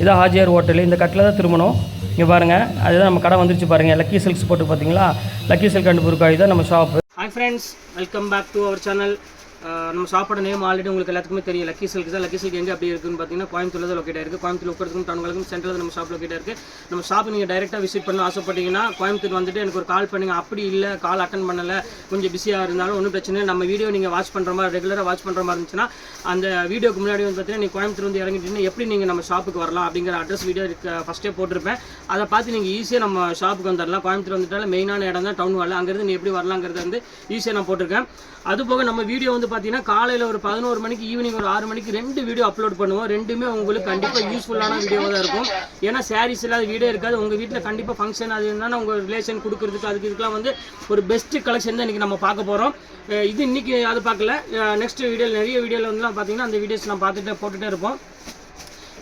இதான் ஹாஜியார் ஹோட்டல். இந்த கட்டில் தான் திரும்பணும். இங்கே பாருங்கள் அதுதான் நம்ம கடை வந்துருச்சு பாருங்கள் லக்கி சில்க்ஸ் போட்டு பார்த்தீங்களா? லக்கி சில்க் அண்ட் புருக்காய் தான் நம்ம shop. Hi friends welcome back to our channel நம்ம சாப்பிட நேம் ஆல்ரெடி உங்களுக்கு எல்லாத்துக்குமே தெரியும். லக்கி சில்க் தான். லக்கி சில்க் எங்கே அப்படி இருக்குன்னு பார்த்தீங்கன்னா கோயம்புத்தூர்ல தான் லொக்கேட் இருக்குது கோயம்புத்தூர் உட்கறதுக்கும் டவுன்களுக்கும் சென்டரில் நம்ம ஷாப் லொக்கேட் இருக்குது நம்ம ஷாப் நீங்கள் டைரெக்டாக விசிட் பண்ண ஆசைப்பட்டீங்கன்னா கோயம்புத்தூர் வந்துட்டு எனக்கு ஒரு கால் பண்ணுங்க. அப்படி இல்லை கால் அட்டன் பண்ணலை கொஞ்சம் பிஸியாக இருந்தாலும் ஒன்றும் பிரச்சனை இல்லை. நம்ம வீடியோ நீங்கள் வாட்ச் பண்ணுற மாதிரி ரெகுலராக வாட்ச் பண்ணுற மாதிரி இருந்துச்சுன்னா அந்த வீடியோக்கு முன்னாடி வந்து பார்த்தீங்கன்னா நீங்கள் கோயம்புத்தூர் வந்து இறங்கிட்டீங்கன்னா எப்படி நீங்கள் நம்ம ஷாப்புக்கு வரலாம் அப்படிங்கிற அட்ரஸ் வீடியோ ஃபஸ்ட்டே போட்டிருப்பேன். அதை பார்த்து நீங்கள் ஈஸியாக நம்ம ஷாப்புக்கு வந்துடலாம் கோயம்புத்தூர் வந்துட்டாலும் மெயினான இடம் தான் டவுன் ஹால் அங்கேருந்து நீ எப்படி வரலாங்கிறது வந்து ஈஸியாக நான் போட்டிருக்கேன். அது போக நம்ம வீடியோ வந்து பார்த்தீங்கன்னா காலையில் ஒரு பதினோரு மணிக்கு ஈவினிங் ஒரு ஆறு மணிக்கு ரெண்டு வீடியோ அப்லோட் பண்ணுவோம். ரெண்டுமே உங்களுக்கு கண்டிப்பாக யூஸ்ஃபுல்லான வீடியோவாக தான் இருக்கும். ஏன்னா சாரீஸ் இல்லாத வீடியோ இருக்காது. உங்கள் வீட்டில் கண்டிப்பாக ஃபங்க்ஷன் அது இருந்தால் உங்கள் ரிலேஷன் கொடுக்குறதுக்கு அதுக்கு இதுக்கெல்லாம் வந்து ஒரு பெஸ்ட்டு கலெக்ஷன் தான் இன்றைக்கி நம்ம பார்க்க போகிறோம் இது இன்னைக்கு அது பார்க்கல. நெக்ஸ்ட் வீடியோவில் நிறைய வீடியோவில் வந்துலாம் பார்த்தீங்கன்னா அந்த வீடியோஸ் நான் பார்த்துட்டு போட்டுகிட்டே இருப்போம்.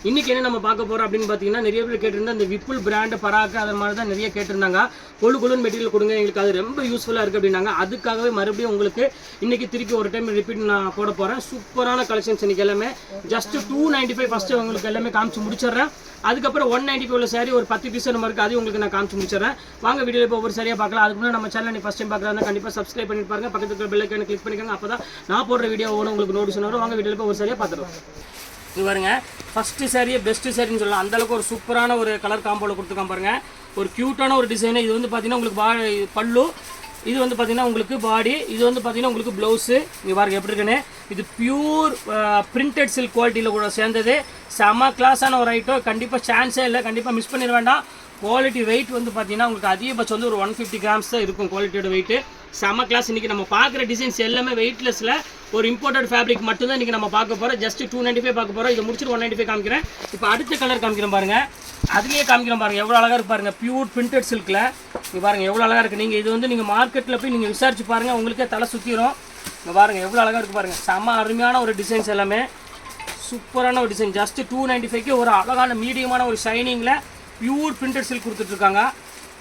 இன்னைக்கு என்ன நம்ம பார்க்க போறோம் அப்படின்னு பார்த்தீங்கன்னா நிறைய பேர் கேட்டிருந்தா இந்த விப்புல் பிராண்டு பராக்கு அது மாதிரி தான் நிறைய கேட்டிருந்தாங்க. கொழு கொழுன்னு மெட்டீரியல் கொடுங்க எங்களுக்கு அது ரொம்ப யூஸ்ஃபுல்லாக இருக்குது அப்படின்னாங்க. அதுக்காகவே மறுபடியும் உங்களுக்கு இன்னைக்கு திருப்பி ஒரு டைம் ரிப்பீட் நான் போட போகிறேன் சூப்பரான கலெக்ஷன்ஸ் இன்னைக்கு எல்லாமே. Just two ninety five first உங்களுக்கு எல்லாமே காமிச்சு முடிச்சிடுறேன். அதுக்கப்புறம் ஒன் நைன்டி ஃபைவ்ல சாரி ஒரு பத்து பீஸ் நம்ம இருக்குது அதையும் உங்களுக்கு நான் காமிச்சு முடிச்சிடுறேன். வாங்க வீடியோ இப்போ ஒவ்வொரு சரியாக பார்க்கலாம். அதுக்கு முன்னாடி நம்ம சேனல் நீ ஃபஸ்ட் டைம் பார்க்குறாங்க கண்டிப்பாக சப்ஸ்கிரைப் பண்ணி பாருங்க. பக்கத்துல பெல்லைக்கான கிளிக் பண்ணிக்கோங்க. அப்போ தான் நான் போடுற வீடியோ உங்களுக்கு நோட்டீஸ் வரும். வாங்க வீடியோ இப்போ ஒரு சரியாக பார்த்துருவோம் இது பாருங்க. ஃபஸ்ட்டு சாரியே பெஸ்ட்டு சாரின்னு சொல்லலாம். அந்தளவுக்கு ஒரு சூப்பரான ஒரு கலர் காம்போவில் கொடுத்துருக்கான் பாருங்கள் ஒரு க்யூட்டான ஒரு டிசைனு இது வந்து பார்த்தீங்கன்னா உங்களுக்கு பா பல்லு இது வந்து பார்த்தீங்கன்னா உங்களுக்கு பாடி இது வந்து பார்த்தீங்கன்னா உங்களுக்கு ப்ளவுஸு இங்கே பாருங்க எப்படி இருக்குன்னு? இது பியூர் பிரிண்டட் சில்க் குவாலிட்டியில் கூட சேர்ந்தது. செம கிளாஸான ஒரு ஐட்டம் கண்டிப்பாக சான்ஸே இல்லை. கண்டிப்பாக மிஸ் பண்ணிட வேண்டாம். குவாலிட்டி வெயிட் வந்து பார்த்தீங்கன்னா உங்களுக்கு அதிகபட்சம் வந்து ஒரு ஒன் ஃபிஃப்டி கிராம்ஸ் தான் இருக்கும் குவாலிட்டியோட வெயிட்டு செம கிளாஸ் இன்றைக்கி நம்ம பார்க்குற டிசைன்ஸ் எல்லாமே வெயிட்லெஸில் ஒரு இம்போர்ட்டட் ஃபேப்ரிக் மட்டும் தான் இன்றைக்கி நம்ம பார்க்க போகிறோம் ஜஸ்ட் டூ நைன்ட்டி ஃபைவ் பார்க்க போகிறோம் இதை முடிச்சுட்டு ஒன் நைன்ட்டி ஃபைவ் காமிக்கிறேன். இப்போ அடுத்த கலர் காமிக்கிறேன் பாருங்கள் அதுலேயே காமிக்கிறேன் பாருங்கள் எவ்வளோ அழகாக இருக்கு பாருங்கள் பியூர் பிரிண்டட் சில்கில் இங்கே பாருங்கள் எவ்வளோ அழகாக இருக்குது நீங்கள் இது வந்து நீங்கள் மார்க்கெட்டில் போய் நீங்கள் விசாரிச்சு பாருங்கள் உங்களுக்கே தலை சுற்றிடும் இங்கே பாருங்கள் எவ்வளோ அழகாக இருக்குது பாருங்கள் செம்ம அருமையான ஒரு டிசைன்ஸ் எல்லாமே. சூப்பரான ஒரு டிசைன் ஜஸ்ட் டூ நைன்டி ஃபைவ்க்கு ஒரு அழகான மீடியமான ஒரு ஷைனிங்கில் பியூர் பிரிண்டட் சில்க் கொடுத்துட்ருக்காங்க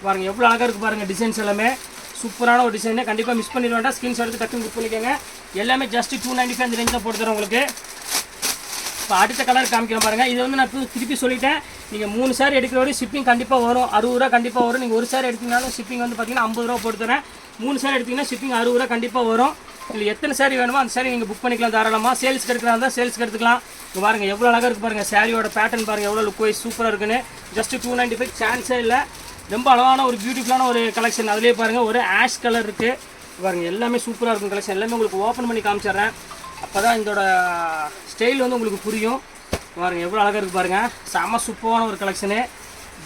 பாருங்க எவ்வளோ அழகாக இருக்குது பாருங்கள் டிசைன்ஸ் எல்லாமே. சூப்பரான ஒரு டிசைனு கண்டிப்பாக மிஸ் பண்ணிட வேண்டாம் ஸ்கிரீன்ஷாட் எடுத்து டக்குன்னு புக் பண்ணிக்கோங்க. எல்லாமே ஜஸ்ட் டூ நைன்டி ஃபைவ் அந்த ரேஞ்சில் போட்டு தரேன் உங்களுக்கு. இப்போ அடுத்த கலர் காமிக்கிறேன் பாருங்கள் இது வந்து நான் திருப்பி சொல்லிட்டேன். நீங்கள் மூணு சாரி எடுக்கிற வரையும் ஷிப்பிங் கண்டிப்பாக வரும். அறுபது ரூபா கண்டிப்பாக வரும். நீங்கள் ஒரு சாரி எடுத்தீங்கனாலும் ஷிப்பிங் வந்து பார்த்தீங்கன்னா ஐம்பது ரூபா போட்டு தரேன். மூணு சாரி எடுத்தீங்கன்னா ஷிப்பிங் அறுபது ரூபா கண்டிப்பாக வரும். இல்லை எத்தனை சாரி வேணுமோ அந்த சாரி நீங்கள் புக் பண்ணிக்கலாம் தாராளமாக சேல்ஸ் எடுக்கலாம் இருந்தால் சேல்ஸ் எடுத்துக்கலாம். இப்போ பாருங்கள் எவ்வளோ அழகாக இருக்குது பாருங்கள் சாரியோட பேட்டர்ன் பாருங்கள் எவ்வளோ லுக் வைஸ் சூப்பராக இருக்குன்னு. ஜஸ்ட் டூ நைன்ட்டி ஃபைவ் சான்ஸே இல்லை. ரொம்ப அழகான ஒரு பியூட்டிஃபுல்லான ஒரு கலெக்ஷன் அதிலே பாருங்கள் ஒரு ஆஷ் கலர் இருக்குது பாருங்கள் எல்லாமே சூப்பராக இருக்கும் கலெக்ஷன் எல்லாமே உங்களுக்கு ஓப்பன் பண்ணி காமிச்சிடுறேன். அப்போ தான் இதோட ஸ்டைல் வந்து உங்களுக்கு புரியும். பாருங்கள் எவ்வளோ அழகாக இருக்குது பாருங்கள் செம சூப்பரான ஒரு கலெக்ஷனு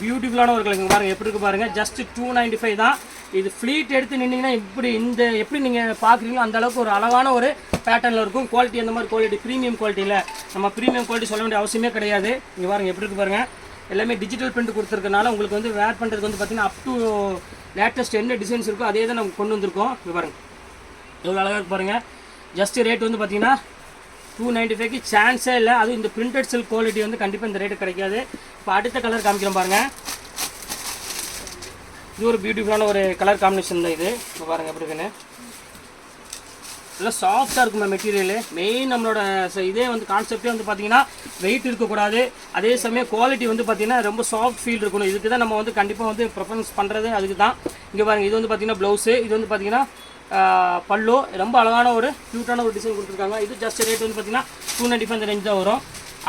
பியூட்டிஃபுல்லான ஒரு கலெக்ஷன் பாருங்கள் எப்படி இருக்குது பாருங்கள் ஜஸ்ட் டூ நைன்ட்டி ஃபைவ் தான். இது ஃப்ளீட் எடுத்து நின்னீங்கன்னா இப்படி இந்த எப்படி நீங்கள் பார்க்குறீங்களோ அந்த அளவுக்கு ஒரு அழகான ஒரு பேட்டர்னில் இருக்கும். குவாலிட்டி அந்த மாதிரி குவாலிட்டி ப்ரீமியம் குவாலிட்டியில் நம்ம ப்ரீமியம் குவாலிட்டி சொல்ல வேண்டிய அவசியமே கிடையாது. இங்கே பாருங்கள் எப்படி இருக்குது பாருங்கள் எல்லாமே டிஜிட்டல் பிரிண்ட் கொடுத்துருக்கனால உங்களுக்கு வந்து வேர் பண்ணுறதுக்கு வந்து பார்த்தீங்கன்னா அப் டு லேட்டஸ்ட் என்ன டிசைன்ஸ் இருக்கோ அதே தான் நம்ம கொண்டு வந்திருக்கோம். விவரம் பாருங்கள் எவ்வளோ அழகாக இருக்கு பாருங்கள் ஜஸ்ட் ரேட் வந்து பார்த்தீங்கன்னா டூ நைன்ட்டி ஃபைவ்க்கு சான்ஸே இல்லை. அதுவும் இந்த பிரிண்டட் சில்க் குவாலிட்டி வந்து கண்டிப்பாக இந்த ரேட்டு கிடைக்காது. இப்போ அடுத்த கலர் காமிக்கிறோம் பாருங்கள் இது ஒரு பியூட்டிஃபுல்லான ஒரு கலர் காம்பினேஷன் தான் இது. இப்போ பாருங்கள் எப்படி இருக்குன்னு. நல்லா சாஃப்டாக இருக்கும் மெட்டீரியல் மெயின் நம்மளோட இதே வந்து கான்செப்டே வந்து பார்த்தீங்கன்னா வெயிட் இருக்கக்கூடாது. அதே சமயம் குவாலிட்டி வந்து பார்த்தீங்கன்னா ரொம்ப சாஃப்ட் ஃபீல் இருக்கணும். இதுக்கு தான் நம்ம வந்து கண்டிப்பாக வந்து ப்ரிஃபரன்ஸ் பண்ணுறது அதுக்கு தான். இங்கே பாருங்கள் இது வந்து பார்த்தீங்கன்னா ப்ளவுஸு இது வந்து பார்த்தீங்கன்னா பல்லு. ரொம்ப அழகான ஒரு க்யூட்டான ஒரு டிசைன் கொடுத்துருக்காங்க. இது ஜஸ்ட் ரேட் வந்து பார்த்தீங்கன்னா டூ நைன்ட்டி ஃபைவ் ரேஞ்ச் தான் வரும்.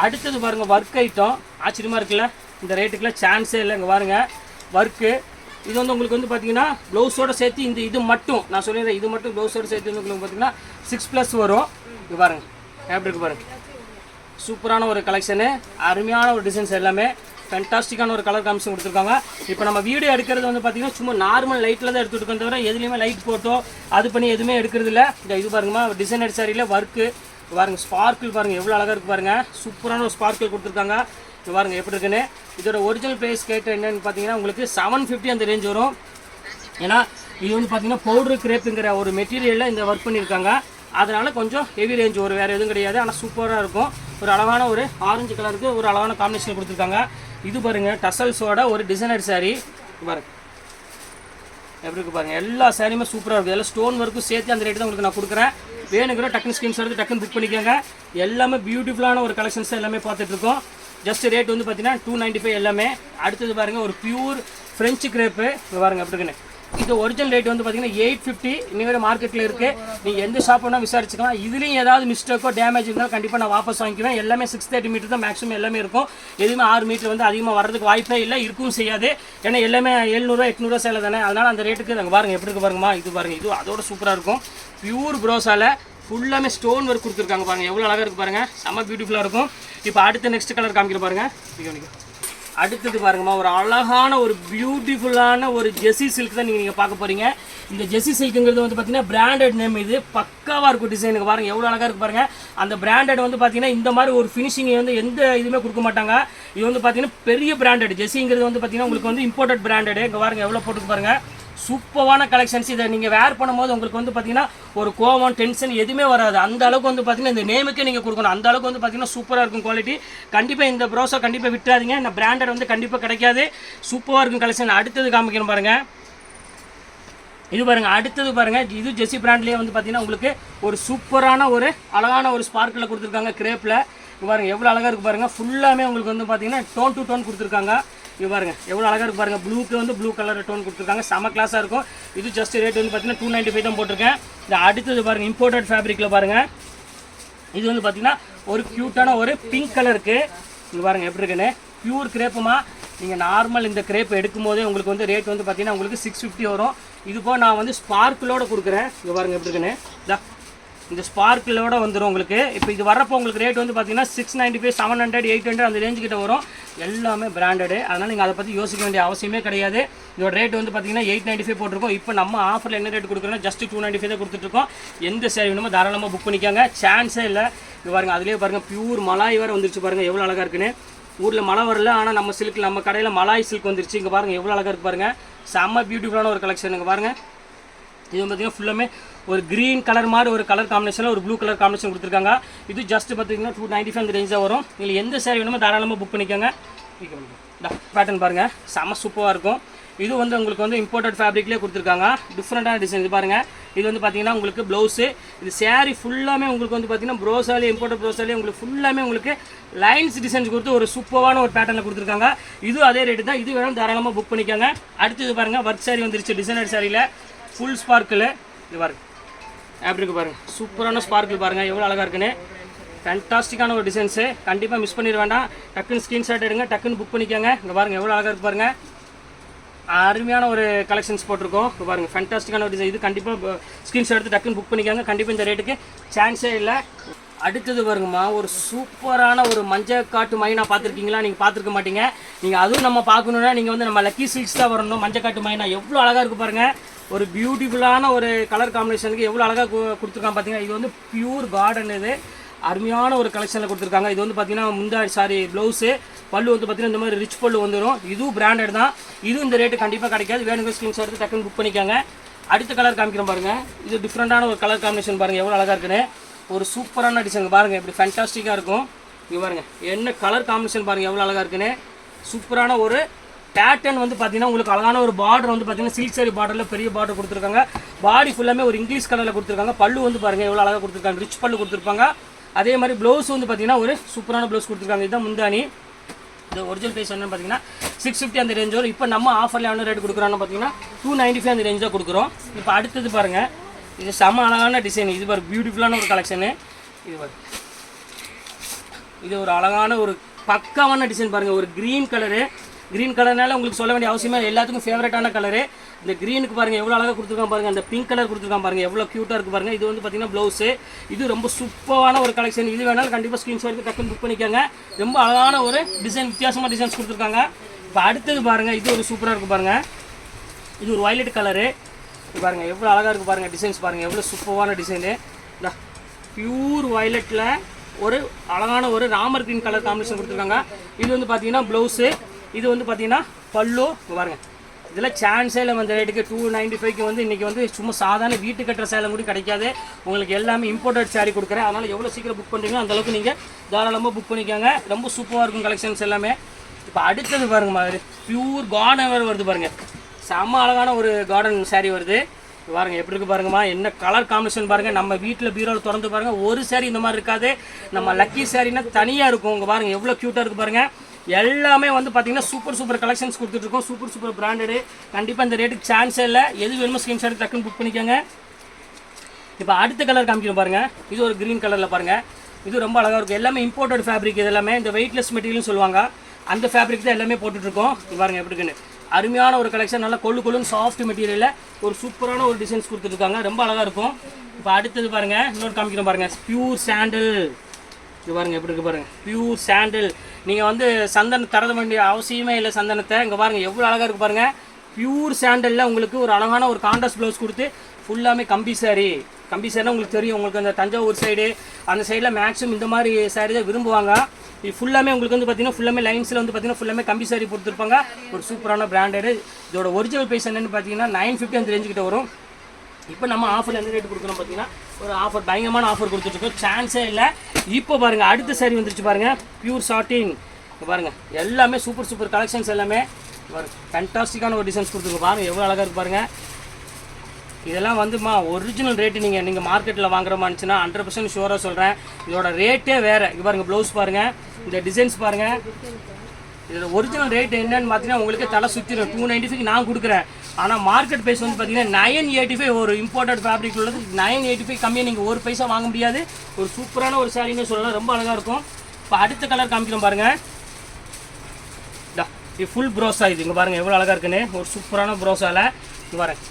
அடுத்தது பாருங்கள் ஒர்க் ஐட்டம் ஆச்சரியமாக இருக்குல்ல? இந்த ரேட்டுக்குலாம் சான்ஸே இல்லை. இங்கே பாருங்கள் ஒர்க்கு இது வந்து உங்களுக்கு வந்து பார்த்தீங்கன்னா ப்ளவுஸோட சேர்த்து இந்த இது மட்டும் நான் சொல்லிடுறேன் இது மட்டும் ப்ளவுஸோட சேர்த்து வந்து உங்களுக்கு பார்த்தீங்கன்னா சிக்ஸ் ப்ளஸ் வரும். இது பாருங்க எப்படி இருக்கு பாருங்க. சூப்பரான ஒரு கலெக்ஷனு அருமையான ஒரு டிசைன்ஸ் எல்லாமே. ஃபென்டாஸ்டிக்கான ஒரு கலர் காமிஷன் கொடுத்துருக்காங்க. இப்போ நம்ம வீடியோ எடுக்கிறது வந்து பார்த்தீங்கன்னா சும்மா நார்மல் லைட்டில் தான் எடுத்துகிட்டு இருக்கோம் தவிர எதுலேயுமே லைட் போட்டோ அது பண்ணி எதுவுமே எடுக்கிறது இல்லை. இந்த இது பாருங்கம்மா டிசைனர் சாரியில் ஒர்க்கு பாருங்கள் ஸ்பார்க்கிள் பாருங்கள் எவ்வளோ அழகாக இருக்கு பாருங்க. சூப்பரான ஒரு ஸ்பார்க்கிள் கொடுத்துருக்காங்க. இது பாருங்க எப்படி இருக்குன்னு. இதோட ஒரிஜினல் ப்ரைஸ் கேட்டு என்னன்னு பார்த்தீங்கன்னா உங்களுக்கு செவன் ஃபிஃப்டி அந்த ரேஞ்ச் வரும். ஏன்னா இது வந்து பார்த்தீங்கன்னா பவுடர் கிரேப்புங்கிற ஒரு மெட்டீரியலில் இந்த ஒர்க் பண்ணியிருக்காங்க அதனால் கொஞ்சம் ஹெவி ரேஞ்ச் ஒரு வேறு எதுவும் கிடையாது. ஆனால் சூப்பராக இருக்கும். ஒரு அழகான ஒரு ஆரஞ்சு கலருக்கு ஒரு அழகான காம்பினேஷன் கொடுத்துருக்காங்க. இது பாருங்கள் டசல்ஸோட ஒரு டிசைனர் சாரீ பாருங்க. எப்படி இருக்கு பாருங்கள் எல்லா சாரியுமே சூப்பராக இருக்குது எல்லாம் ஸ்டோன் ஒர்க்கும் சேர்த்து அந்த ரேட்டு தான் உங்களுக்கு நான் கொடுக்குறேன். வேணுங்கிற டக்குன்னு ஸ்கிரீன்ஸ் எடுத்து டக்குன்னு புக் பண்ணிக்கோங்க. எல்லாமே பியூட்டிஃபுல்லான ஒரு கலெக்ஷன்ஸ் எல்லாமே பார்த்துட்ருக்கோம் ஜஸ்ட் ரேட் வந்து பார்த்தீங்கன்னா டூ நைன்ட்டி ஃபைவ் எல்லாமே. அடுத்தது பாருங்கள் ஒரு பியூர் ஃப்ரெஞ்சு கிரேப்பு இங்கே பாருங்கள் எப்படி இருக்குன்னு. இது ஒரிஜினல் ரேட் வந்து பார்த்தீங்கன்னா எயிட் ஃபிஃப்டி இனிமேல் மார்க்கெட்டில் இருக்குது நீங்கள் எந்த ஷாப் வேணால் விசாரிச்சுக்கலாம். இதுலேயும் ஏதாவது மிஸ்டேக்கோ டேமேஜ் இருந்தால் கண்டிப்பாக நான் வாபஸ் வாங்கிக்குவேன். எல்லாமே சிக்ஸ் தேர்ட்டி மீட்டர் தான் மேக்ஸிமம் எல்லாமே இருக்கும். எதுவுமே ஆறு மீட்டர் வந்து அதிகமாக வர்றதுக்கு வாய்ப்பே இல்லை. இருக்கும் செய்யாது. ஏன்னா எல்லாமே எழுநூறுவா எட்நூறுவா சேலை தானே. அதனால் அந்த ரேட்டுக்கு நாங்கள் பாருங்கள் எப்படி இருக்கு பாருங்கம்மா. இது பாருங்கள் இது அதோட சூப்பராக இருக்கும். பியூர் ப்ரோஸால் ஃபுல்லாமே ஸ்டோன் ஒர்க் கொடுத்துருக்காங்க பாருங்கள் எவ்வளோ அழகாக இருக்குது பாருங்கள் செம்ம பியூட்டிஃபுல்லாக இருக்கும். இப்போ அடுத்த நெக்ஸ்ட் கலர் காமிக்கிற பாருங்கள் இது அடுத்தது பாருங்கம்மா ஒரு அழகான ஒரு பியூட்டிஃபுல்லான ஒரு ஜெஸி சில்க் தான் நீங்கள் நீங்கள் பார்க்க போகிறீங்க இந்த ஜெஸி சில்க்குங்கிறது வந்து பார்த்தீங்கன்னா பிராண்டட் நேம் இது. பக்காவாக இருக்கும் டிசைனுக்கு பாருங்கள் எவ்வளோ அழகாக இருக்குது பாருங்கள் அந்த பிராண்டட் வந்து பார்த்தீங்கன்னா இந்த மாதிரி ஒரு ஃபினிஷிங் வந்து எந்த இதுவுமே கொடுக்க மாட்டாங்க. இது வந்து பார்த்தீங்கன்னா பெரிய பிராண்டட் ஜெஸிங்கிறது வந்து பார்த்தீங்கன்னா உங்களுக்கு வந்து இம்போர்ட்டட் பிராண்டட் இங்கே பாருங்கள் எவ்வளோ போட்டுக்கு பாருங்கள் சூப்பரான கலெக்ஷன்ஸ் இதை நீங்கள் வேர் பண்ணும்போது உங்களுக்கு வந்து பார்த்தீங்கன்னா ஒரு கோவம் டென்ஷன் எதுவுமே வராது. அந்த அளவுக்கு வந்து பார்த்தீங்கன்னா இந்த நேமுக்கே நீங்கள் கொடுக்கணும். அந்த அளவுக்கு வந்து பார்த்தீங்கன்னா சூப்பராக இருக்கும் குவாலிட்டி கண்டிப்பாக இந்த ப்ரோஸை கண்டிப்பாக விட்டுறாதீங்க. இந்த பிராண்டட் வந்து கண்டிப்பாக கிடைக்காது. சூப்பராக இருக்கும் கலெக்ஷன் அடுத்தது காமிக்கணும் பாருங்கள் இது பாருங்கள் அடுத்தது பாருங்க. இது ஜெஸ்ஸி பிராண்ட்லேயே வந்து பார்த்தீங்கன்னா உங்களுக்கு ஒரு சூப்பரான ஒரு அழகான ஒரு ஸ்பார்க்கில் கொடுத்துருக்காங்க கிரேப்பில் பாருங்கள் எவ்வளோ அழகாக இருக்குது பாருங்கள் ஃபுல்லாமே உங்களுக்கு வந்து பார்த்தீங்கன்னா டோன் டு டோன் கொடுத்துருக்காங்க. இது பாருங்க எவ்வளோ அழகாக இருக்கு பாருங்க. ப்ளூக்கு வந்து ப்ளூ கலர் டோன் கொடுத்துருக்காங்க. செம கிளாஸாக இருக்கும். இது ஜஸ்ட் ரேட் வந்து பார்த்தீங்கன்னா டூ நைன்ட்டி ஃபைவ் தான் போட்டிருக்கேன். இந்த அடுத்தது பாருங்க இம்போர்ட்டட் ஃபேப்ரிக்கில் பாருங்கள் இது வந்து பார்த்தீங்கன்னா ஒரு க்யூட்டான ஒரு பிங்க் கலருக்கு இங்கே பாருங்க எப்படி இருக்குன்னு? பியூர் கிரேப்புமா நீங்கள் நார்மல் இந்த கிரேப் எடுக்கும் போதே உங்களுக்கு வந்து ரேட் வந்து பார்த்தீங்கன்னா உங்களுக்கு சிக்ஸ் ஃபிஃப்டி வரும். இது போக நான் வந்து ஸ்பார்க்கிளோட கொடுக்குறேன். இங்கே பாருங்கள் எப்படி இருக்குன்னு? இதா. இந்த ஸ்பார்க்கிலோட வந்துடும் உங்களுக்கு. இப்போ இது வரப்போ உங்களுக்கு ரேட் வந்து பார்த்தீங்கன்னா six ninety five seven hundred eight hundred அந்த ரேஞ்சு கிட்ட வரும். எல்லாமே பிராண்டடு அதனால் நீங்கள் அதை பற்றி யோசிக்க வேண்டிய அவசியமே கிடையாது. இதோட ரேட் வந்து பார்த்தீங்கன்னா எயிட் நைன்ட்டி ஃபைவ் போட்டிருக்கோம். இப்போ நம்ம ஆஃபரில் என்ன ரேட் கொடுக்குறோன்னா ஜஸ்ட் டூ நைன்ட்டி ஃபைவ் தான் கொடுத்துட்ருக்கோம். எந்த சேவை வேணுமோ தாராளமாக புக் பண்ணிக்காங்க. சான்ஸே இல்லை. இது பாருங்கள் அதுலேயே பாருங்கள் பியூர் மலாய் வேறு வந்துருச்சு பாருங்கள் எவ்வளோ அழகாக இருக்குன்னு. ஊரில் மழை வரல ஆனால் நம்ம சில்க் நம்ம கடையில் மலாய் சில்க் வந்துருச்சு. இங்கே பாருங்கள் எவ்வளோ அழகாக இருக்கு பாருங்கள் செம்ம பியூட்டிஃபுல்லான ஒரு கலெக்ஷன் இங்கே பாருங்கள் இது வந்து பார்த்தீங்கன்னா ஃபுல்லாமே ஒரு க்ரீன் கலர் மாதிரி ஒரு கலர் காம்பினேஷனில் ஒரு ப்ளூ கலர் காம்பினேஷன் கொடுத்துருக்காங்க. இது ஜஸ்ட் பார்த்தீங்கன்னா டூ நைன்ட்டி ஃபைவ் அந்த ரேஞ்சாக வரும். நீங்கள் எந்த சேரீ வேணுமோ தாராளமாக புக் பண்ணிக்கோங்க. பேட்டர்ன் பாருங்கள் செம்ம சூப்பராக இருக்கும். இது வந்து உங்களுக்கு வந்து இம்போர்ட்டட் ஃபேப்ரிக்லேயே கொடுத்துருக்காங்க. டிஃப்ரெண்ட்டான டிசைன் இது பாருங்கள் இது வந்து பார்த்தீங்கன்னா உங்களுக்கு ப்ளவுஸு இது சேரீ ஃபுல்லாமே உங்களுக்கு வந்து பார்த்தீங்கன்னா ப்ரோஸாலே இம்போர்ட்டட் ப்ரோஸாலே உங்களுக்கு ஃபுல்லாமே உங்களுக்கு லைன்ஸ் டிசைன்ஸ் கொடுத்து ஒரு சூப்பரான ஒரு பேட்டர்னில் கொடுத்துருக்காங்க. இது அதே ரேட்டு தான். இது வேணும் தாராளமாக புக் பண்ணிக்கோங்க. அடுத்தது பாருங்கள் ஒர்க் சேரீ வந்துருச்சு டிசைனர் சாரியில் ஃபுல் ஸ்பார்க்கில் இது பாருங்கள் எப்படி இருக்கு பாருங்கள் சூப்பரான ஸ்பார்க்கில் பாருங்கள் எவ்வளோ அழகாக இருக்குன்னு. ஃபேன்டாஸ்டிக்கான ஒரு டிசைன்ஸு கண்டிப்பாக மிஸ் பண்ணிட வேண்டாம். டக்குன்னு ஸ்க்ரீன்ஷாட் எடுங்க. டக்குன்னு புக் பண்ணிக்கோங்க. இங்கே பாருங்கள் எவ்வளோ அழகாக இருக்கு பாருங்கள் அருமையான ஒரு கலெக்ஷன்ஸ் போட்டிருக்கோம். இங்க பாருங்கள் ஃபேன்டாஸ்டிக்கான ஒரு டிசைன் இது கண்டிப்பாக ஸ்க்ரீன்ஷாட் எடுத்து டக்குன்னு புக் பண்ணிக்கோங்க. கண்டிப்பாக இந்த ரேட்டுக்கு சான்ஸே இல்லை. அடுத்தது பாருங்கம்மா ஒரு சூப்பரான ஒரு மஞ்சள் காட்டு மைனா பார்த்துருக்கீங்களா? நீங்கள் பார்த்துருக்க மாட்டீங்க. நீங்கள் அதுவும் நம்ம பார்க்கணுன்னா நீங்கள் வந்து நம்ம லக்கி சில்க்ஸ் தான் வரணும். மஞ்சள் காட்டு மைனா எவ்வளோ அழகாக இருக்குது பாருங்கள் ஒரு பியூட்டிஃபுல்லான ஒரு கலர் காம்பினேஷனுக்கு எவ்வளோ அழகாக கொடுத்துருக்காங்க பார்த்தீங்கன்னா இது வந்து பியூர் கார்டன் இது. அருமையான ஒரு கலெக்ஷனில் கொடுத்துருக்காங்க. இது வந்து பார்த்தீங்கன்னா முந்தா சாரி ப்ளவுஸு பல்லு வந்து பார்த்தீங்கன்னா இந்த மாதிரி ரிச் பல்லு வந்துடும் இதுவும் பிராண்டட் தான். இதுவும் இந்த ரேட்டு கண்டிப்பாக கிடைக்காது. வேணுங்கிற ஸ்கிரீன்ஸ் எடுத்து டக்குன்னு புக் பண்ணிக்கோங்க. அடுத்த கலர் காமிக்கிறோம் பாருங்கள் இது டிஃப்ரெண்ட்டான ஒரு கலர் காம்பினேஷன் பாருங்கள் எவ்வளோ அழகாக இருக்குன்னு. ஒரு சூப்பரான டிசைன் பாருங்கள் இப்படி ஃபேன்டாஸ்டிக்காக இருக்கும். இங்கே பாருங்கள் என்ன கலர் காம்பினேஷன் பாருங்கள் எவ்வளோ அழகாக இருக்குன்னு. சூப்பரான ஒரு பேட்டர்ன் வந்து பார்த்தீங்கன்னா உங்களுக்கு அழகான ஒரு பார்டர் வந்து பார்த்தீங்கன்னா சில்க் சாரி பார்டரில் பெரிய பார்டர் கொடுத்துருக்காங்க. பாடி ஃபுல்லாமே ஒரு இங்கிலீஷ் கலரில் கொடுத்துருக்காங்க. பல்லு வந்து பாருங்கள் எவ்வளோ அழகாக கொடுத்துருக்காங்க. ரிச் பல்லு கொடுத்துருப்பாங்க. அதே மாதிரி ப்ளவுஸ் வந்து பார்த்தீங்கன்னா ஒரு சூப்பரான ப்ளவுஸ் கொடுத்துருக்காங்க. இதுதான் முந்தானி இந்த ஒரிஜினல் ப்ரைஸ் என்னன்னு பார்த்தீங்கன்னா சிக்ஸ் ஃபிஃப்டி அந்த ரேஞ்ச் வரும் இப்போ நம்ம ஆஃபரில் எவ்வளோ ரேட் கொடுக்குறோம்னு பார்த்தீங்கன்னா டூ நைன்ட்டி ஃபைவ் அந்த ரேஞ்சாக கொடுக்குறோம். இப்போ அடுத்தது பாருங்கள் இது செம அழகான டிசைன் இது பாரு பியூட்டிஃபுல்லான ஒரு கலெக்ஷனு இது பாரு. இது ஒரு அழகான ஒரு பக்காவான டிசைன் பாருங்கள் ஒரு க்ரீன் கலரு க்ரீன் கலர்னால உங்களுக்கு சொல்ல வேண்டிய அவசியமே எல்லாத்துக்கும் ஃபேவரட்டான கலரு இந்த க்ரீனுக்கு பாருங்கள் எவ்வளோ அழகாக கொடுத்துருக்கான் பாருங்கள் அந்த பிங்க் கலர் கொடுத்துருக்கான் பாருங்கள் எவ்வளோ க்யூட்டாக இருக்குது பாருங்கள் இது வந்து பார்த்தீங்கன்னா ப்ளவுஸு இது ரொம்ப சூப்பரான ஒரு கலெக்ஷன் இது வேணாலும் கண்டிப்பாக ஸ்க்ரீன்ஷாட் டக்குன்னு புக் பண்ணிக்கோங்க. ரொம்ப அழகான ஒரு டிசைன் வித்தியாசமாக டிசைன்ஸ் கொடுத்துருக்காங்க. இப்போ அடுத்தது பாருங்கள் இது ஒரு சூப்பராக இருக்குது பாருங்கள் இது ஒரு வயலட் கலரு பாருங்கள் எவ்வளோ அழகாக இருக்குது பாருங்கள் டிசைன்ஸ் பாருங்கள் எவ்வளோ சூப்பரான டிசைனு இந்த பியூர் வயலட்டில் ஒரு அழகான ஒரு ராமர் கிரீன் கலர் காம்பினேஷன் கொடுத்துருக்காங்க. இது வந்து பார்த்தீங்கன்னா ப்ளவுஸு இது வந்து பார்த்தீங்கன்னா பல்லு. பாருங்கள் இதில் சான்ஸே இல்லை அந்த ரேட்டுக்கு டூ நைன்ட்டி ஃபைவ்க்கு வந்து இன்றைக்கி வந்து சும்மா சாதாரண வீட்டு கட்டுற சேலம் கூட கிடைக்காது. உங்களுக்கு எல்லாமே இம்போர்ட்டட் saree கொடுக்குறேன். அதனால் எவ்வளோ சீக்கிரம் புக் பண்ணுறீங்களோ அந்த அளவுக்கு நீங்கள் தாராளமாக புக் பண்ணிக்கோங்க. ரொம்ப சூப்பராக இருக்கும் கலெக்ஷன்ஸ் எல்லாமே. இப்போ அடுத்தது பாருங்க மாதிரி பியூர் கார்டன் வருது பாருங்கள் செம்ம அழகான ஒரு கார்டன் சேரீ வருது. பாருங்கள் பாருங்க எப்படி இருக்கு பாருங்கம்மா என்ன கலர் காம்பினேஷன் பாருங்க. நம்ம வீட்டில் பீரோவில் திறந்து பாருங்க. ஒரு சேரீ இந்த மாதிரி இருக்காது. நம்ம லக்கி சாரின்னா தனியாக இருக்கும். உங்கள் பாருங்க எவ்வளோ க்யூட்டாக இருக்குது பாருங்கள் எல்லாமே வந்து பார்த்தீங்கன்னா சூப்பர் சூப்பர் கலெக்ஷன்ஸ் கொடுத்துட்ருக்கோம். சூப்பர் சூப்பர் பிராண்டடு கண்டிப்பாக இந்த ரேட்டுக்கு சான்ஸே இல்லை. எது வேணுமோ ஸ்க்ரீன்ஷாட் டக்குன்னு புக் பண்ணிக்கோங்க. இப்போ அடுத்த கலர் காமிக்கணும் பாருங்கள் இது ஒரு க்ரீன் கலரில் பாருங்கள் இது ரொம்ப அழகாக இருக்கும். எல்லாமே இம்போர்ட்டட் ஃபேப்ரிக் இது எல்லாமே இந்த வெயிட்லெஸ் மெட்டீரியல்னு சொல்லுவாங்க. அந்த ஃபேப்ரிக் தான் எல்லாமே போட்டுட்ருக்கோம். பாருங்கள் எப்படி இருக்குன்னு. அருமையான ஒரு கலெக்ஷன் நல்லா கொள்ளு கொள்ளுன்னு சாஃப்ட் மெட்டீரியலில் ஒரு சூப்பரான ஒரு டிசைன்ஸ் கொடுத்துருக்காங்க ரொம்ப அழகாக இருக்கும். இப்போ அடுத்தது பாருங்கள் இன்னொரு காமிக்கிறோம் பாருங்கள் பியூர் சாண்டில் இது பாருங்கள் எப்படி இருக்கு பாருங்கள் பியூர் சாண்டில் நீங்கள் வந்து சந்தனம் தர வேண்டிய அவசியமே இல்லை சந்தனத்தை. இங்கே பாருங்கள் எவ்வளோ அழகாக இருக்கு பாருங்கள் பியூர் சாண்டலில் உங்களுக்கு ஒரு அழகான ஒரு கான்ட்ராஸ்ட் ப்ளவுஸ் கொடுத்து ஃபுல்லாமே கம்பி சாரி கம்பி சாரினா உங்களுக்கு தெரியும். உங்களுக்கு அந்த தஞ்சாவூர் சைடு அந்த சைடில் மேக்ஸிமம் இந்த மாதிரி சாரி தான் விரும்புவாங்க. இது ஃபுல்லாமே உங்களுக்கு வந்து பார்த்தீங்கன்னா ஃபுல்லாமே லைன்ஸில் வந்து பார்த்தீங்கன்னா ஃபுல்லாமே கம்பி சாரி கொடுத்துருப்பாங்க. ஒரு சூப்பரான பிராண்டடு இதோட ஒரிஜினல் ப்ரைஸ் என்னென்னு பார்த்தீங்கன்னா நைன் ஃபிஃப்டி அந்த ரேஞ்சுக்கிட்ட வரும். இப்போ நம்ம ஆஃபரில் எந்த ரேட் கொடுக்குறோம் பார்த்தீங்கன்னா ஒரு ஆஃபர் பயங்கரமான ஆஃபர் கொடுத்துட்ருக்கோம் சான்ஸே இல்லை. இப்போ பாருங்கள் அடுத்த saree வந்துருச்சு பாருங்க. பியூர் ஷார்ட்டிங் பாருங்கள் எல்லாமே சூப்பர் சூப்பர் கலெக்ஷன்ஸ் எல்லாமே. பாருங்க ஃபேண்டாஸ்டிக்கான ஒரு டிசைன்ஸ் கொடுத்துருக்கோம். பாருங்கள் எவ்வளோ அழகாக இருக்கு பாருங்கள் இதெல்லாம் வந்துமா ஒரிஜினல் ரேட்டு நீங்கள் நீங்கள் மார்க்கெட்டில் வாங்குற மாதிரிச்சுன்னா ஹண்ட்ரட் பர்சன்ட் ஷூராக சொல்கிறேன் இதோட ரேட்டே வேறு. இது பாருங்கள் ப்ளவுஸ் பாருங்கள் இந்த டிசைன்ஸ் பாருங்கள் இதோட ஒரிஜினல் ரேட் என்னன்னு பார்த்தீங்கன்னா உங்களுக்கு தலை சுற்றிடும் டூ நைன்ட்டி நான் கொடுக்குறேன். ஆனால் மார்க்கெட் ப்ரைஸ் வந்து பார்த்தீங்கன்னா நைன் எயிட்டி ஃபைவ் ஒரு இம்போர்ட்டட் ஃபேப்ரிக் உள்ளது. நைன் எயிட்டி ஃபைவ் கம்மியாக நீங்கள் ஒரு பைசா வாங்க முடியாது. ஒரு சூப்பரான ஒரு சாரின்னு சொல்லலாம். ரொம்ப அழகாக இருக்கும். இப்போ அடுத்த கலர் காமிக்கிறோம் பாருங்கள் இது ஃபுல் ப்ரோஸா இது. இங்கே பாருங்கள் எவ்வளோ அழகாக இருக்குன்னு. ஒரு சூப்பரான ப்ரோஸாவில் இங்கே பாருங்க.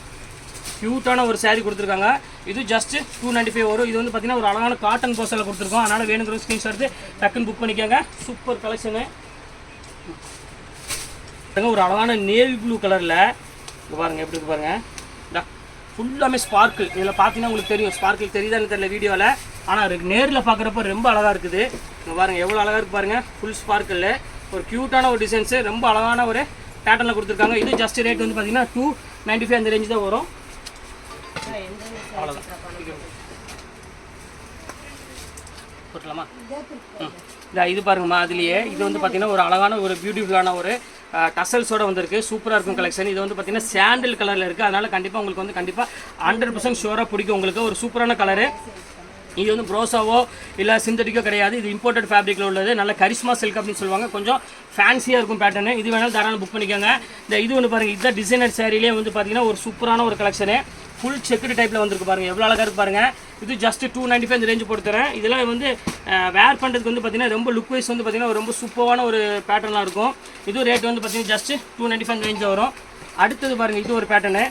க்யூட்டான ஒரு சேரீ கொடுத்துருக்காங்க. இது ஜஸ்ட் டூ நைன்ட்டி ஃபைவ் வரும். இது வந்து பார்த்தீங்கன்னா ஒரு அழகான காட்டன் ப்ரோஸாவில் கொடுத்துருக்கோம். அதனால் வேணுங்கிற ஸ்க்ரீன்ஷாட் எடுத்து டக்குன்னு புக் பண்ணிக்கோங்க. சூப்பர் கலெக்ஷனு ஒரு அழகான நேவி ப்ளூ கலரில் இங்கே பாருங்கள் எப்படி இருக்கு பாருங்கள் இந்த ஃபுல்லாமே ஸ்பார்க்கிள் இதில் பார்த்தீங்கன்னா உங்களுக்கு தெரியும். ஸ்பார்க்கிள் தெரியுதான்னு தெரியல வீடியோவில் ஆனால் நேரில் பார்க்குறப்ப ரொம்ப அழகாக இருக்குது. இங்கே பாருங்கள் எவ்வளோ அழகாக இருக்கு பாருங்கள் ஃபுல் ஸ்பார்க்கிள் ஒரு க்யூட்டான ஒரு டிசைன்ஸு ரொம்ப அழகான ஒரு பேட்டர்னில் கொடுத்துருக்காங்க. இது ஜஸ்ட் ரேட் வந்து பார்த்தீங்கன்னா டூ நைன்ட்டி ஃபைவ் அந்த ரேஞ்சு தான் வரும். அவ்வளோதான் போட்டலாமா இது பாருங்கம்மா அதுலேயே. இது வந்து பார்த்தீங்கன்னா ஒரு அழகான ஒரு பியூட்டிஃபுல்லான ஒரு டசல்ஸோட வந்திருக்கு. சூப்பராக இருக்கும் கலெக்ஷன் இது வந்து பார்த்தீங்கன்னா சாண்டில் கலரில் இருக்குது அதனால் கண்டிப்பாக உங்களுக்கு வந்து கண்டிப்பாக ஹண்ட்ரட் பர்சன்ட் ஷுவராக பிடிக்கும் உங்களுக்கு. ஒரு சூப்பரான கலரு இது வந்து ப்ரோசாவோ இல்லை சிந்தட்டிக்கோ கிடையாது. இது இம்போர்ட்டட் ஃபேப்ரிக்கில் உள்ளது. நல்ல கரிஷ்மா சில்க் அப்படின்னு சொல்லுவாங்க. கொஞ்சம் ஃபேன்சியாக இருக்கும் பேட்டர்னு இது வேணாலும் தாராளம் புக் பண்ணிக்கோங்க. இந்த இது ஒன்று பாருங்கள் இதுதான் டிசைனர் சேரீலேயே வந்து பார்த்தீங்கன்னா ஒரு சூப்பரான ஒரு கலெக்ஷனு ஃபுல் செக்குடு டைப்பில் வந்திருக்கு பாருங்கள் எவ்வளோ அழகாக இருக்கு பாருங்கள் இது ஜஸ்ட் டூ நைன்ட்டி ஃபைவ் இந்த ரேஞ்சு போட்டு தரேன். இதெல்லாம் வந்து வேர் பண்ணுறதுக்கு வந்து பார்த்திங்கன்னா ரொம்ப லுக் வைஸ் வந்து பார்த்தீங்கன்னா ரொம்ப சூப்பரான ஒரு பேட்டர்னாக இருக்கும். இது ரேட் வந்து பார்த்தீங்கன்னா ஜஸ்ட் டூ நைன்ட்டி ஃபைவ் ரேஞ்சில் வரும். அடுத்தது பாருங்கள் இது ஒரு பேட்டர்னு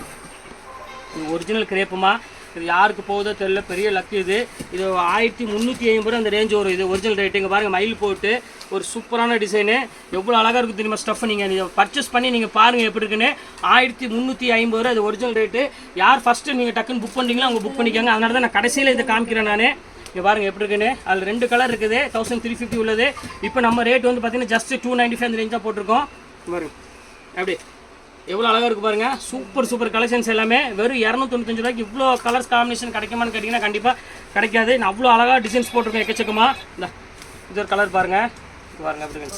ஒரிஜினல் கிரேப்புமா இது யாருக்கு போகுதோ தெரியல. பெரிய லக்கு இது. இது ஆயிரத்தி முந்நூற்றி ஐம்பது ரூபா அந்த ரேஞ்ச் வரும் இது ஒரிஜினல் ரேட்டு இங்கே பாருங்கள் மயில் போட்டு ஒரு சூப்பரான டிசைனு எவ்வளோ அழகாக இருக்குது தெரியுமா ஸ்டஃப் நீங்கள் நீங்கள் பர்ச்சேஸ் பண்ணி நீங்கள் பாருங்கள் எப்படி இருக்குன்னு. ஆயிரத்தி முந்நூற்றி ஐம்பது ரூபா இது ஒரிஜினல் ரேட்டு யார் ஃபஸ்ட்டு நீங்கள் டக்குன்னு புக் பண்ணுறீங்களோ அவங்க புக் பண்ணிக்கோங்க. அதனால தான் நான் கடைசியில் இதை காமிக்கிறேன் நான். இங்கே பாருங்கள் எப்படி இருக்குன்னு. அதில் ரெண்டு கலர் இருக்குது. தௌசண்ட் த்ரீ ஃபிஃப்டி உள்ளது. இப்போ நம்ம ரேட் வந்து பார்த்தீங்கன்னா ஜஸ்ட் டூ நைன்ட்டி ஃபைவ் அந்த ரேஞ்ச் தான் போட்டிருக்கோம். பாருங்க. அப்படி எவ்வளோ அழகாக இருக்கு பாருங்க. சூப்பர் சூப்பர் கலெக்ஷன்ஸ் எல்லாமே. வெறும் இரநூத்தொண்ணூத்தஞ்சு ரூபாய்க்கு இவ்வளோ கலர்ஸ் காம்பினேஷன் கிடைக்குமான்னு கேட்டிங்கன்னா கண்டிப்பாக கிடைக்காது. நான் அவ்வளோ அழகாக டிசைன்ஸ் போட்டிருக்கேன் எக்கச்சக்கமா. இந்த இது ஒரு கலர் பாருங்க. பாருங்க எப்படி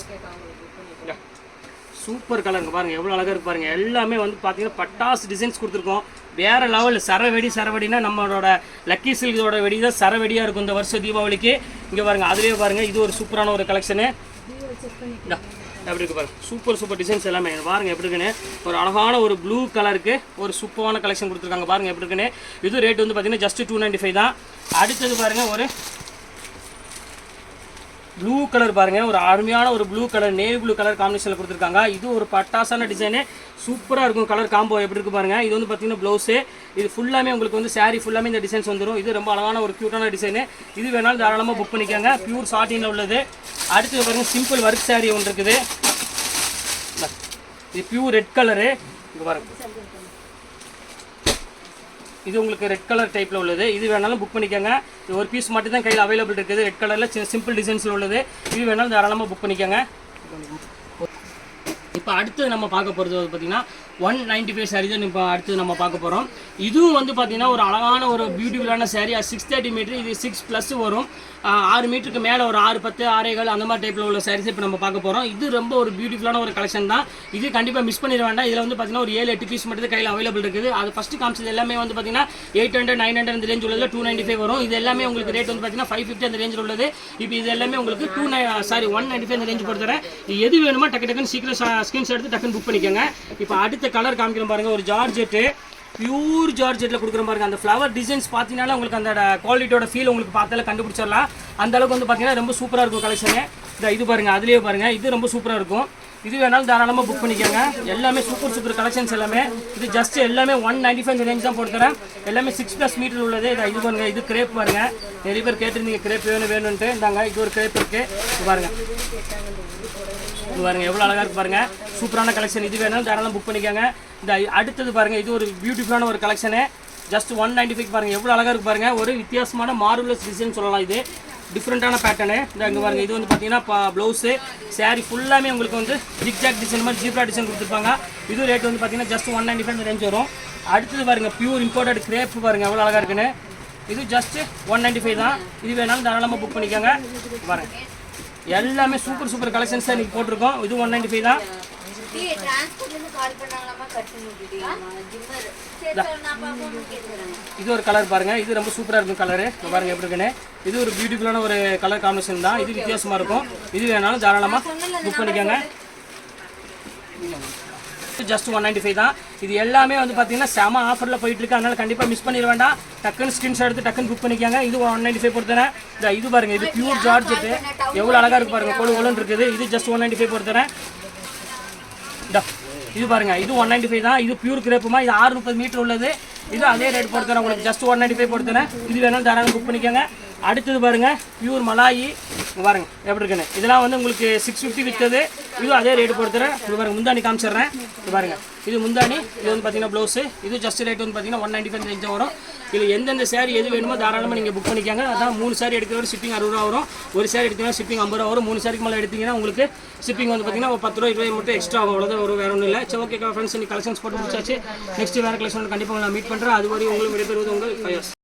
சூப்பர் கலருங்க பாருங்கள் எவ்வளோ அழகாக இருக்கு பாருங்கள் எல்லாமே வந்து பார்த்தீங்கன்னா பட்டாசு டிசைன்ஸ் கொடுத்துருக்கோம். வேறு லெவல் சரவெடி சரவெடினா நம்மளோட லக்கி சில்கோட வெடி தான் சரவெடியாக இருக்கும் இந்த வருஷம் தீபாவளிக்கு. இங்கே பாருங்கள் அதுலேயே பாருங்கள் இது ஒரு சூப்பரான ஒரு கலெக்ஷனு எப்படி இருக்கு பாருங்க சூப்பர் சூப்பர் டிசைன்ஸ் எல்லாமே. பாருங்க எப்படி இருக்குன்னு. ஒரு அழகான ஒரு ப்ளூ கலருக்கு ஒரு சூப்பரான கலெக்ஷன் கொடுத்துருக்காங்க. பாருங்க எப்படி இருக்குன்னு. இது ரேட் வந்து பார்த்தீங்கன்னா ஜஸ்ட் டூ நைன்டி ஃபைவ் தான். அடுத்தது பாருங்க ஒரு ப்ளூ கலர் பாருங்கள் ஒரு அருமையான ஒரு blue colour navy blue colour காம்பினேஷனில் கொடுத்துருக்காங்க. இது ஒரு பட்டாசான டிசைனு சூப்பராக இருக்கும் கலர் காம்போ எப்படி இருக்கு பாருங்கள் இது வந்து பார்த்தீங்கன்னா ப்ளவுஸு இது ஃபுல்லாமே உங்களுக்கு வந்து சாரீ ஃபுல்லாமே இந்த டிசைன்ஸ் வந்துடும் இது ரொம்ப அழகான ஒரு க்யூட்டான டிசைனு இது வேணாலும் தாராளமாக புக் பண்ணிக்கோங்க. ப்யூர் சாட்டினில் உள்ளது. அடுத்தது பாருங்க சிம்பிள் ஒர்க் சாரீ ஒன்று இருக்குது. இது பியூர் ரெட் கலரு இங்கே பாருங்கள் இது உங்களுக்கு ரெட் கலர் டைப்பில் உள்ளது. இது வேணாலும் புக் பண்ணிக்கோங்க. இது ஒரு பீஸ் மட்டும் தான் கையில் அவைலபிள் இருக்குது. ரெட் கலரில் சிம்பிள் டிசைன்ஸில் உள்ளது. இது வேணாலும் தாராளமாக புக் பண்ணிக்கோங்க. இப்போ அடுத்து நம்ம பார்க்க போகிறது வந்து பார்த்தீங்கன்னா ஒன் நைன்டி ஃபைவ் சாரீ தான் இப்போ அடுத்து நம்ம பார்க்க போகிறோம் இதுவும் வந்து பார்த்தீங்கன்னா ஒரு அழகான ஒரு பியூட்டிஃபுல்லான சாரீ சிக்ஸ் தேர்ட்டி மீட்டர் இது சிக்ஸ் ப்ளஸ் வரும். ஆறு மீட்டருக்கு மேலே ஒரு ஆறு பத்து ஆறேகள் அந்த மாதிரி டைப்பில் உள்ள சாரீஸ் இப்போ நம்ம பார்க்க போகிறோம் இது ரொம்ப ஒரு பியூட்டிஃபுல்லான ஒரு கலெக்ஷன் தான். இது கண்டிப்பாக மிஸ் பண்ணிட வேண்டாம். இதில் வந்து பார்த்தீங்கன்னா ஒரு ஏழு எட்டு பீஸ் மட்டும் தான் கையில் அவைலபிள் இருக்குது. அது ஃபஸ்ட்டு காமிச்சது எல்லாமே வந்து பார்த்தீங்கன்னா எயிட் ஹண்ட்ரட் நைன் ஹண்ட்ரட் அந்த ரேஞ்ச் உள்ளதில் டூ நைன்டி ஃபைவ் வரும். இது எல்லாமே உங்களுக்கு ரேட் வந்து பார்த்தீங்கன்னா ஃபைவ் ஃபிஃப்டி அந்த ரேஞ்சில் உள்ளது. இப்போ இது எல்லாமே உங்களுக்கு two nine sorry one ninety five அந்த ரேஞ்ச் கொடுத்துறேன். எது வேணுமோ டக்கு டக்குன்னு சீக்கிரம் ஸ்கிரீன்ஸ் எடுத்து டக்குன்னு புக் பண்ணிக்கோங்க. இப்போ அடுத்த கலர் காமிக்கிறோம் பாருங்கள் ஒரு ஜார்ஜெட்டு பியூர் ஜார்ஜெட்டில் கொடுக்குறோம் பாருங்க. அந்த ஃப்ளவர் டிசைன்ஸ் பார்த்தீங்கன்னா உங்களுக்கு அந்த குவாலிட்டியோட ஃபீல் உங்களுக்கு பார்த்தால கண்டுபிடிச்சிடலாம். அந்த அளவுக்கு வந்து பார்த்தீங்கன்னா ரொம்ப சூப்பராக இருக்கும் கலெக்ஷனு இந்த இது பாருங்க அதுலேயே பாருங்கள் இது ரொம்ப சூப்பராக இருக்கும். இது வேணாலும் தாராளமாக புக் பண்ணிக்கோங்க. எல்லாமே சூப்பர் சூப்பர் கலெக்ஷன்ஸ் எல்லாமே. இது ஜஸ்ட் எல்லாமே ஒன் நைன்டி ஃபைவ் ரேஞ்ச் தான் போட்டுறேன் எல்லாமே சிக்ஸ் ப்ளஸ் மீட்டர் உள்ளது. இதை இது பாருங்க இது கிரேப் பாருங்க. நிறைய பேர் கேட்டிருந்தீங்க கிரேப் வேணும் வேணும்ன்ட்டு. இந்தாங்க இது ஒரு கிரேப் இருக்குது பாருங்க. இது பாருங்க எவ்வளோ அழகாக இருக்கு பாருங்க. சூப்பரான கலெக்ஷன் இது வேணாலும் தாராளம் புக் பண்ணிக்கோங்க. இந்த அடுத்தது பாருங்க இது ஒரு பியூட்டிஃபுல்லான ஒரு collection just one ninety five பாருங்கள் எவ்வளோ அழகாக இருக்கு பாருங்கள் ஒரு வித்தியாசமான மார்வலஸ் டிசைன் சொல்லலாம் இது. டிஃப்ரெண்ட்டான பேட்டர்னு இந்த இங்கே பாருங்கள் இது வந்து பார்த்தீங்கன்னா ப்ளவுஸு saree ஃபுல்லாமே உங்களுக்கு வந்து ஜிக்ஜாக் டிசைன் மாதிரி ஜீப்ரா டிசைன் கொடுத்துருப்பாங்க. இது ரேட் வந்து பார்த்தீங்கன்னா just one ninety five range வரும். அடுத்தது பாருங்கள் பியூர் இம்போர்ட்டட் கிரேப் பாருங்கள் எவ்வளோ அழகாக இருக்குன்னு. இது ஜஸ்ட் ஒன் நைன்டி ஃபைவ் தான். இது வேணாலும் தாராளமாக புக் பண்ணிக்கோங்க. பாருங்கள் எல்லாமே சூப்பர் சூப்பர் கலெக்ஷன்ஸ் தான் போட்டிருக்கோம். இது ஒன் நைன்டி ஃபைவ் தான். இது ஒரு கலர் பாருங்க. இது ரொம்ப சூப்பரா இருக்கும் கலரு பாருங்க எப்படி இருக்குன்னு. இது ஒரு பியூட்டிஃபுல்லான ஒரு கலர் காம்பினேஷன் தான். இது வித்தியாசமா இருக்கும். இது வேணாலும் தாராளமா புக் பண்ணிக்கோங்க. ஜஸ்ட் ஒன் நைன்டி ஃபைவ் தான். இது எல்லாமே வந்து பார்த்தீங்கன்னா செம ஆஃபரில் போயிட்டு இருக்கு. அதனால கண்டிப்பாக மிஸ் பண்ணிட வேண்டாம். டக்குன்னு ஸ்க்ரீன்ஷாட் எடுத்து டக்குன்னு புக் பண்ணிக்கோங்க. இது ஒன் நைன்டி ஃபைவ் பொறுத்தரேன் இந்த இது பாருங்க இது பியூர் ஜார்ஜெட்டு எவ்வளோ அழகாக இருக்கு பாருங்க. கொழு கொழுன்னு இருக்குது. இது ஜஸ்ட் ஒன் நைன்டி ஃபைவ் பொறுத்தரேன் இது பாருங்க இது ஒன் நைன்டி ஃபைவ் தான் இது பியூர் கிரேப்புமா இது ஆறு முப்பது மீட்டர் உள்ளது. இது அதே ரேட் போட்டுறேன் உங்களுக்கு ஜஸ்ட் ஒன் நைன்டி ஃபைவ் போட்டுறேன் இது வேணாலும் தாராளம் புக் பண்ணிக்கோங்க. அடுத்தது பாருங்கள் பியூர் மலாயி. இங்க எப்படி இருக்குன்னு. இதெல்லாம் வந்து உங்களுக்கு சிக்ஸ் ஃபிஃப்டி விற்றது இதுவும் அதே ரேட்டு போட்டுறேன் இது பாருங்கள் முந்தானி காமிச்சிடுறேன். இது பாருங்கள் இது முந்தானி இது வந்து பார்த்தீங்கன்னா ப்ளவுஸு இது ஜஸ்ட் ரேட் வந்து பார்த்தீங்கன்னா ஒன் நைன்டி ஃபைவ் ரேஞ்சாக வரும். இதில் எந்தெந்த சேரீ எது வேணுமோ தாராளமாக நீங்கள் புக் பண்ணிக்கோங்க. அதான் மூணு சாரி எடுக்கிறவரை ஷிப்பிங் அறுபது ரூபா வரும். ஒரு சாரி எடுத்தீங்கன்னா ஷிப்பிங் ஐம்பது ரூபா வரும். மூணு சாரிக்கு மேலே எடுத்தீங்கன்னா உங்களுக்கு ஷிப்பிங் வந்து பார்த்தீங்கன்னா பத்து ரூபா இருபது மட்டும் எக்ஸ்ட்ரா ஆகும். அவ்வளோதான் ஒரு வேற ஒன்றும் இல்லை. சரி ஓகே ஃப்ரெண்ட்ஸ் இன்னைக்கு கலெக்ஷன்ஸ் போட்டு முடிச்சாச்சு. நெக்ஸ்ட் வேறு கலெக்ஷன் கண்டிப்பாக நான் மீட் பண்ணுறேன் அது வரையும் உங்களுக்கு விடைபெறுவது உங்கள் ஃபைவ்